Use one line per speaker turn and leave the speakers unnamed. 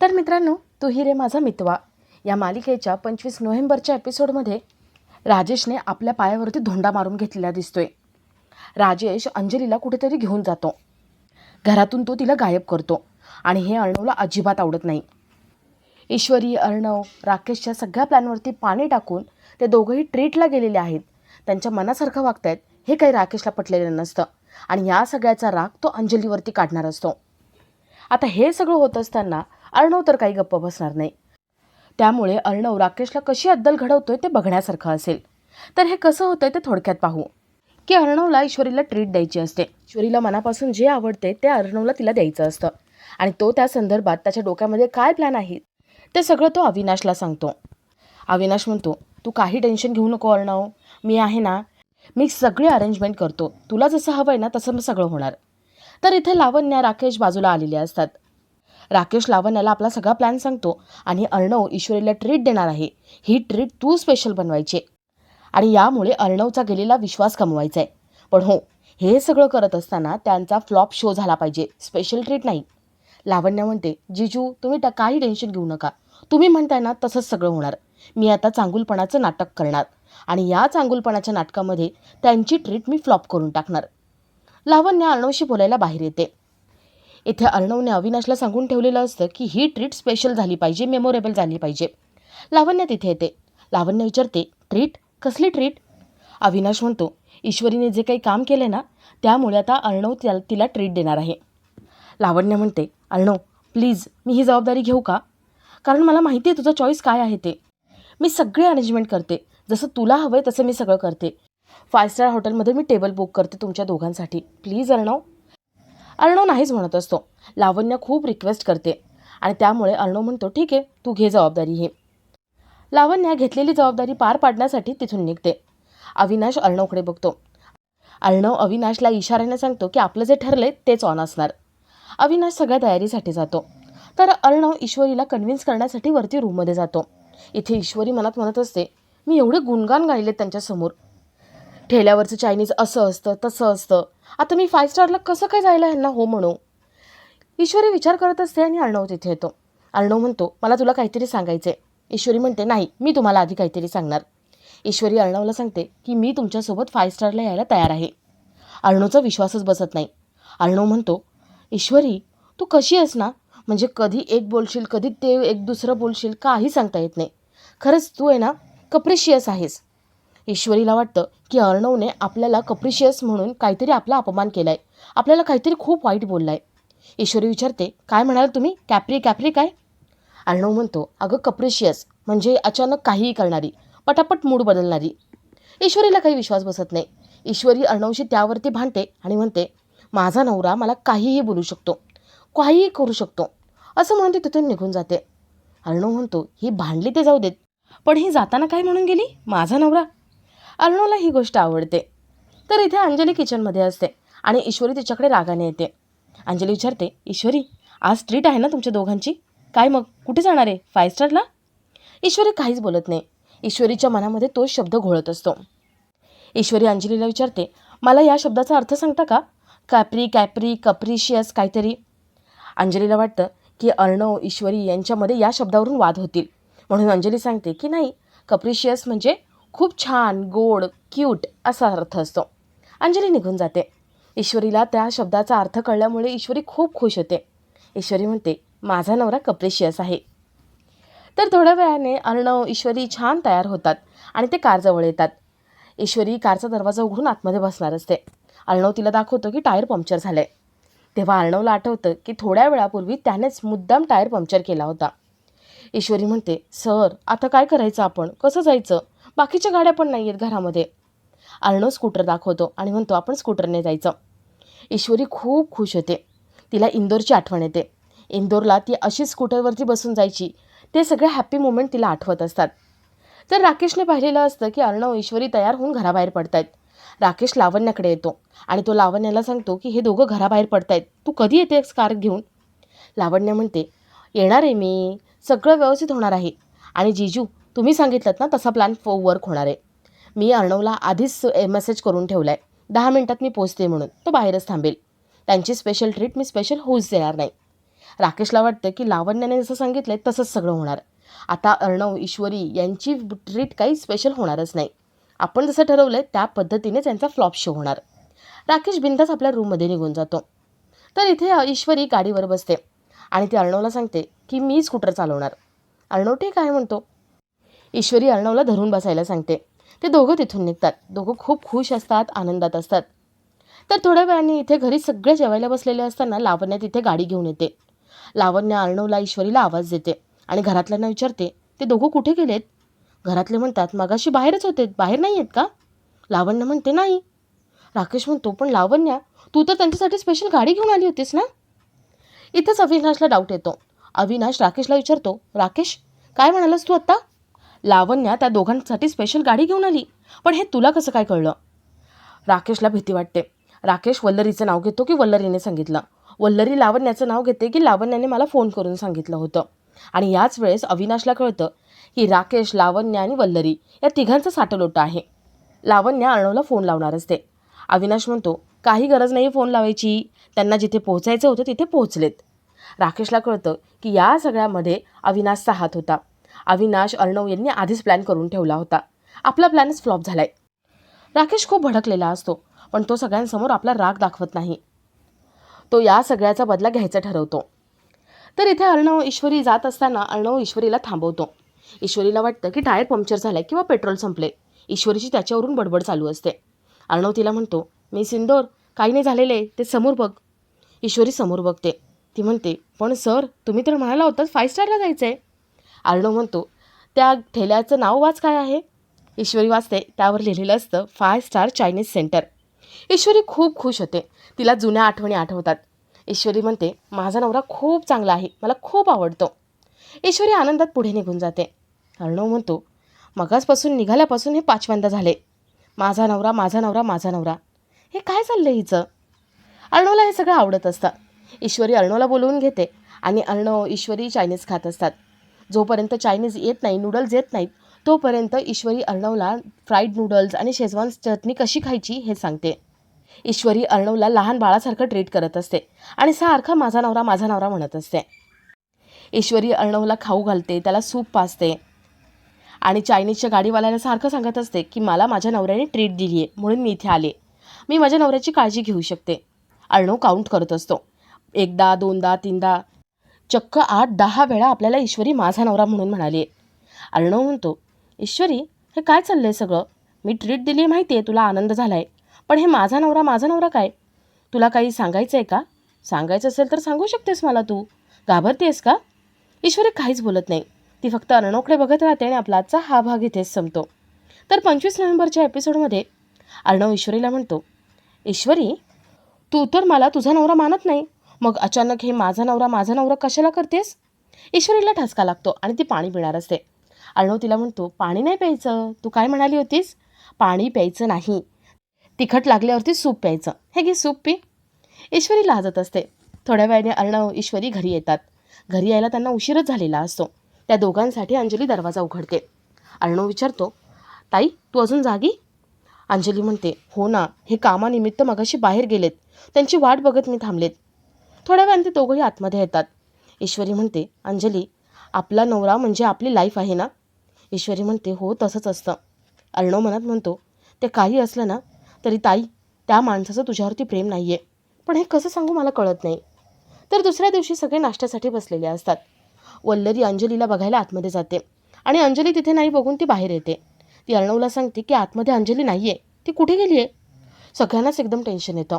तर मित्रांनो तू ही रे माझा मितवा. या मालिकेच्या पंचवीस नोव्हेंबरच्या एपिसोडमध्ये राजेशने आपल्या पायावरती धोंडा मारून घेतलेला दिसतोय. राजेश अंजलीला कुठेतरी घेऊन जातो. घरातून तो तिला गायब करतो आणि हे अर्णवला अजिबात आवडत नाही. ईश्वरी अर्णव राकेशच्या सगळ्या प्लॅनवरती पाणी टाकून ते दोघंही ट्रीटला गेलेले आहेत. त्यांच्या मनासारखं वागतायत हे काही राकेशला पटलेलं नसतं आणि या सगळ्याचा राग तो अंजलीवरती काढणार असतो. आता हे सगळं होत असताना अर्णव तर काही गप्प बसणार नाही. त्यामुळे अर्णव राकेशला कशी अद्दल घडवतोय ते बघण्यासारखं असेल. तर हे कसं होतंय ते थोडक्यात पाहू. की अर्णवला ईश्वरीला ट्रीट द्यायची असते. ईश्वरीला मनापासून जे आवडते ते अर्णवला तिला द्यायचं असतं. आणि तो त्या संदर्भात त्याच्या डोक्यामध्ये काय प्लॅन आहे ते सगळं तो अविनाशला सांगतो. अविनाश म्हणतो तू काही टेन्शन घेऊ नको अर्णव. मी आहे ना मी सगळी अरेंजमेंट करतो. तुला जसं हवं आहे ना तसं मग सगळं होणार. तर इथे लावण्या राकेश बाजूला आलेले असतात. राकेश लावण्याला आपला सगळा प्लॅन सांगतो. आणि अर्णव ईश्वरीला ट्रीट देणार आहे. ही ट्रीट तू स्पेशल बनवायची आणि यामुळे अर्णवचा गेलेला विश्वास कमवायचा आहे पण हो हे सगळं करत असताना त्यांचा फ्लॉप शो झाला पाहिजे. स्पेशल ट्रीट नाही. लावण्य म्हणते जिजू तुम्ही ट- काही टेन्शन घेऊ नका. तुम्ही म्हणताय ना तसंच सगळं होणार. मी आता चांगुलपणाचं नाटक करणार. आणि या चांगुलपणाच्या नाटकामध्ये त्यांची ट्रीट मी फ्लॉप करून टाकणार. लावण्य अर्णवशी बोलायला बाहेर येते. इथे अर्णवने अविनाशला सांगून ठेवलेलं असतं की ही ट्रीट स्पेशल झाली पाहिजे मेमोरेबल झाली पाहिजे. लावण्य तिथे येते. लावण्य विचारते ट्रीट कसली ट्रीट अविनाश म्हणतो ईश्वरीने जे काही काम केले ना त्यामुळे आता अर्णव त्या तिला ट्रीट देणार आहे. लावण्य म्हणते अर्णव प्लीज मी ही जबाबदारी घेऊ का? कारण मला माहिती आहे तुझं चॉईस काय आहे ते. मी सगळे अरेंजमेंट करते. जसं तुला हवं आहे तसं मी सगळं करते. फाय स्टार हॉटेलमध्ये मी टेबल बुक करते तुमच्या दोघांसाठी. प्लीज अर्णव अर्णव नाहीच म्हणत असतो. लावण्य खूप रिक्वेस्ट करते. आणि त्यामुळे अर्णव म्हणतो ठीक आहे तू घे जबाबदारी हे. लावण्या घेतलेली जबाबदारी पार पाडण्यासाठी तिथून निघते. अविनाश अर्णवकडे बघतो. अर्णव अविनाशला इशाऱ्याने सांगतो की आपलं जे ठरलंय तेच ऑन असणार. अविनाश सगळ्या तयारीसाठी जातो. तर अर्णव ईश्वरीला कन्व्हिन्स करण्यासाठी वरती रूममध्ये जातो. इथे ईश्वरी मनात म्हणत असते मी एवढे गुणगान गायले त्यांच्यासमोर. ठेल्यावरचं चायनीज असं असतं तसं असतं. आता मी फाय स्टारला कसं काय जायला ह्यांना हो म्हणू? ईश्वरी विचार करत असते आणि अर्णव तिथे येतो. अर्णव म्हणतो मला तुला काहीतरी सांगायचं आहे ईश्वरी म्हणते नाही मी तुम्हाला आधी काहीतरी सांगणार. ईश्वरी अर्णवला सांगते की मी तुमच्यासोबत फाय स्टारला यायला तयार आहे. अर्णवचा विश्वासच बसत नाही. अर्णव म्हणतो ईश्वरी तू कशी आहेस ना? म्हणजे कधी एक बोलशील कधी ते एक दुसरं बोलशील काही सांगता येत नाही. खरंच तू आहे ना कपरेशियस आहेस. ईश्वरीला वाटतं की अर्णवने आपल्याला कप्रिशियस म्हणून काहीतरी आपला अपमान केला आहे आपल्याला काहीतरी खूप वाईट बोलला आहे ईश्वरी विचारते काय म्हणाल तुम्ही? कॅप्री कॅप्री काय? अर्णव म्हणतो अगं कप्रिशियस म्हणजे अचानक काहीही करणारी पटापट मूड बदलणारी. ईश्वरीला काही विश्वास बसत नाही. ईश्वरी अर्णवशी त्यावरती भांडते आणि म्हणते माझा नवरा मला काहीही बोलू शकतो काहीही करू शकतो असं म्हणून ती तिथून निघून जाते. अर्णव म्हणतो ही भांडली ते जाऊ देत पण ही जाताना काय म्हणून गेली? माझा नवरा अर्णवला ही गोष्ट आवडते. तर इथे अंजली किचनमध्ये असते आणि ईश्वरी तिच्याकडे रागाने येते. अंजली विचारते ईश्वरी आज ट्रीट आहे ना तुमच्या दोघांची? काय मग? कुठे जाणार आहे? फाय स्टारला ईश्वरी काहीच बोलत नाही. ईश्वरीच्या मनामध्ये तोच शब्द घोळत असतो. ईश्वरी अंजलीला विचारते मला या शब्दाचा अर्थ सांगता का? कॅप्री कॅप्री कप्रिशियस काहीतरी. अंजलीला वाटतं की अर्णव ईश्वरी यांच्यामध्ये या शब्दावरून वाद होतील. म्हणून अंजली सांगते की नाही कप्रिशियस म्हणजे खूप छान गोड क्यूट असा अर्थ असतो. अंजली निघून जाते. ईश्वरीला त्या शब्दाचा अर्थ कळल्यामुळे ईश्वरी खूप खुश होते. ईश्वरी म्हणते माझा नवरा कप्रेशियस आहे. तर थोड्या वेळाने अर्णव ईश्वरी छान तयार होतात आणि ते कारजवळ येतात. ईश्वरी कारचा दरवाजा उघडून आतमध्ये बसणार असते. अर्णव तिला दाखवतो की टायर पंक्चर झालं आहे तेव्हा अर्णवला आठवतं की थोड्या वेळापूर्वी त्यानेच मुद्दाम टायर पंक्चर केला होता. ईश्वरी म्हणते सर आता काय करायचं आपण? कसं जायचं? बाकीच्या गाड्या पण नाही आहेत घरामध्ये. अर्णव स्कूटर दाखवतो आणि म्हणतो आपण स्कूटरने जायचं. ईश्वरी खूप खुश होते. तिला इंदोरची आठवण येते. इंदोरला ती अशीच स्कूटरवरती बसून जायची. ते सगळे हॅप्पी मुमेंट तिला आठवत असतात. तर राकेशने पाहिलेलं असतं की अर्णव ईश्वरी तयार होऊन घराबाहेर पडतायत. राकेश लावण्याकडे येतो आणि तो लावण्याला सांगतो की हे दोघं घराबाहेर पडतायत. तू कधी येते कार घेऊन? लावण्य म्हणते येणार आहे मी. सगळं व्यवस्थित होणार आहे. आणि जिजू तुम्ही सांगितलं ना तसा प्लॅन फो वर्क होणार आहे. मी अर्णवला आधीच मेसेज करून ठेवला आहे दहा मिनटात मी पोचते म्हणून. तो बाहेरच थांबेल. त्यांची स्पेशल ट्रीट मी स्पेशल होऊच देणार नाही. राकेशला वाटतं की लावण्याने जसं सांगितलं आहे तसंच सगळं होणार. आता अर्णव ईश्वरी यांची ट्रीट काही स्पेशल होणारच नाही. आपण जसं ठरवलं आहे त्या पद्धतीने त्यांचा फ्लॉप शो होणार. राकेश बिंदास आपल्या रूममध्ये निघून जातो. तर इथे ईश्वरी गाडीवर बसते. आणि ती अर्णवला सांगते की मी स्कूटर चालवणार. अर्णव ठीक आहे म्हणतो. ईश्वरी अर्णवला धरून बसायला सांगते. ते दोघं तिथून निघतात. दोघं खूप खुश असतात आनंदात असतात. तर थोड्या वेळाने इथे घरी सगळे जेवायला बसलेले असताना लावण्या तिथे गाडी घेऊन येते. लावण्य अर्णवला ईश्वरीला आवाज देते आणि घरातल्यांना विचारते ते दोघं कुठे गेलेत? घरातले म्हणतात मगाशी बाहेरच होते. बाहेर नाही आहेत का? लावण्य म्हणते नाही. राकेश म्हणतो पण लावण्या तू तर त्यांच्यासाठी स्पेशल गाडी घेऊन आली होतीस ना? इथंच अविनाशला डाऊट येतो. अविनाश राकेशला विचारतो राकेश काय म्हणालास तू आत्ता लावण्या त्या दोघांसाठी स्पेशल गाडी घेऊन आली. पण हे तुला कसं काय कळलं? राकेशला भीती वाटते. राकेश वल्लरीचं नाव घेतो की वल्लरीने सांगितलं? वल्लरी लावण्याचं नाव घेते की लावण्याने मला फोन करून सांगितलं होतं. आणि याच वेळेस अविनाशला कळतं की राकेश लावण्य आणि वल्लरी या तिघांचं साठलोटं आहे. लावण्या अर्णवला फोन लावणार असते. अविनाश म्हणतो काही गरज नाही फोन लावायची. त्यांना जिथे पोहोचायचं होतं तिथे पोहोचलेत. राकेशला कळतं की या सगळ्यामध्ये अविनाशचा हात होता. अविनाश अर्णव यांनी आधीच प्लॅन करून ठेवला होता. आपला प्लॅनच फ्लॉप झालाय. राकेश खूप भडकलेला असतो पण तो सगळ्यांसमोर आपला राग दाखवत नाही. तो या सगळ्याचा बदला घ्यायचा ठरवतो. तर इथे अर्णव ईश्वरी जात असताना अर्णव ईश्वरीला थांबवतो. ईश्वरीला वाटतं की टायर पंक्चर झालाय किंवा पेट्रोल संपले ईश्वरीची त्याच्यावरून बडबड चालू असते. अर्णव तिला म्हणतो मी सिंदोर काही नाही झालेले ते समोर बघ. ईश्वरी समोर बघते. ती म्हणते पण सर तुम्ही तर म्हणाला होतात फाय स्टारला जायचं आहे अर्णव म्हणतो त्या ठेल्याचं नाव वाच काय आहे? ईश्वरी वाचते त्यावर लिहिलेलं असतं five star Chinese centre. Ishwari खूप खुश होते. तिला जुन्या आठवणी आठवतात. ईश्वरी म्हणते माझा नवरा खूप चांगला आहे मला खूप आवडतो. ईश्वरी आनंदात पुढे निघून जाते. अर्णव म्हणतो मगासपासून निघाल्यापासून हे पाचव्यांदा झाले. माझा नवरा माझा नवरा माझा नवरा. हे काय चाललं हिचं? अर्णवला हे सगळं आवडत असतं. ईश्वरी अर्णवला बोलवून घेते आणि अर्णव ईश्वरी चायनीज खात असतात. जोपर्यंत चायनीज येत नाही नूडल्स येत नाहीत तोपर्यंत ईश्वरी अर्णवला फ्राईड नूडल्स आणि शेजवान चटणी कशी खायची हे सांगते. ईश्वरी अर्णवला लहान बाळासारखं ट्रीट करत असते आणि सारखा माझा नवरा माझा नवरा म्हणत असते. ईश्वरी अर्णवला खाऊ घालते त्याला सूप पाजते आणि चायनीजच्या गाडीवाल्याला सारखं सांगत असते की मला माझ्या नवऱ्याने ट्रीट दिली आहे म्हणून मी इथे आले. मी माझ्या नवऱ्याची काळजी घेऊ शकते. अर्णव काउंट करत असतो. एकदा दोनदा तीनदा चक्क आठ दहा वेळा आपल्याला ईश्वरी माझा नवरा म्हणून म्हणाली अर्णव म्हणतो ईश्वरी हे काय चाललं आहे सगळं? मी ट्रीट दिली आहे माहिती आहे तुला आनंद झाला आहे पण हे माझा नवरा माझा नवरा काय? तुला काही सांगायचं आहे का? सांगायचं असेल तर सांगू शकतेस मला तू. घाबरतेस का? ईश्वरी काहीच बोलत नाही. ती फक्त अर्णवकडे बघत राहते आणि आपला आजचा हा भाग इथेच संपतो. तर पंचवीस नोव्हेंबरच्या एपिसोडमध्ये अर्णव ईश्वरीला म्हणतो ईश्वरी तू तर मला तुझा नवरा मानत नाही. मग अचानक हे माझा नवरा माझा नवरा कशाला करतेस? ईश्वरीला ठसका लागतो आणि ती पाणी पिणार असते. अर्णव तिला म्हणतो पाणी नाही प्यायचं. तू काय म्हणाली होतीस? पाणी प्यायचं नाही. तिखट लागल्यावरती सूप प्यायचं. हे घे सूप पी. ईश्वरी लाजत असते. थोड्या वेळाने अर्णव ईश्वरी घरी येतात. घरी यायला त्यांना उशीरच झालेला असतो. त्या दोघांसाठी अंजली दरवाजा उघडते. अर्णव विचारतो ताई तू अजून जागी? अंजली म्हणते हो ना. हे कामानिमित्त मगाशी बाहेर गेलेत. त्यांची वाट बघत मी थांबलेत. थोड्या वेळाने ते दोघंही आतमध्ये येतात. ईश्वरी म्हणते अंजली आपला नवरा म्हणजे आपली लाईफ आहे ना? ईश्वरी म्हणते हो तसंच असतं. अर्णव मनात म्हणतो ते काही असलं ना तरी ताई त्या माणसाचं तुझ्यावरती प्रेम नाही आहे पण हे कसं सांगू मला कळत नाही. तर दुसऱ्या दिवशी सगळे नाश्त्यासाठी बसलेले असतात. वल्लरी अंजलीला बघायला आतमध्ये जाते आणि अंजली तिथे नाही बघून ती बाहेर येते. ती अर्णवला सांगते की आतमध्ये अंजली नाही आहे ती कुठे गेली आहे सगळ्यांनाच एकदम टेन्शन येतं.